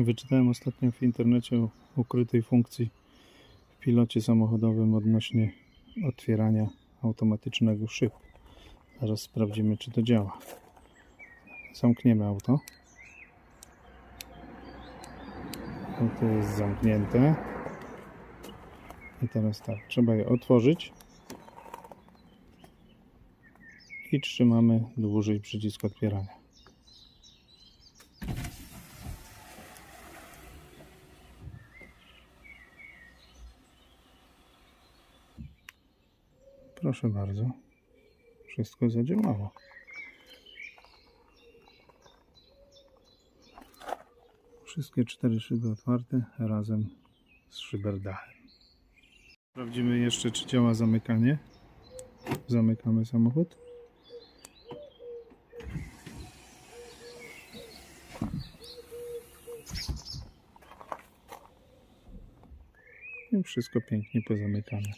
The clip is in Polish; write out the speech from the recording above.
Wyczytałem ostatnio w internecie o ukrytej funkcji w pilocie samochodowym odnośnie otwierania automatycznego szyb. Zaraz sprawdzimy, czy to działa. Zamkniemy auto. Auto jest zamknięte. I teraz tak, trzeba je otworzyć. I trzymamy dłużej przycisk otwierania. Proszę bardzo. Wszystko zadziałało. Wszystkie cztery szyby otwarte razem z szyberdachem. Sprawdzimy jeszcze, czy działa zamykanie. Zamykamy samochód. I wszystko pięknie pozamykane.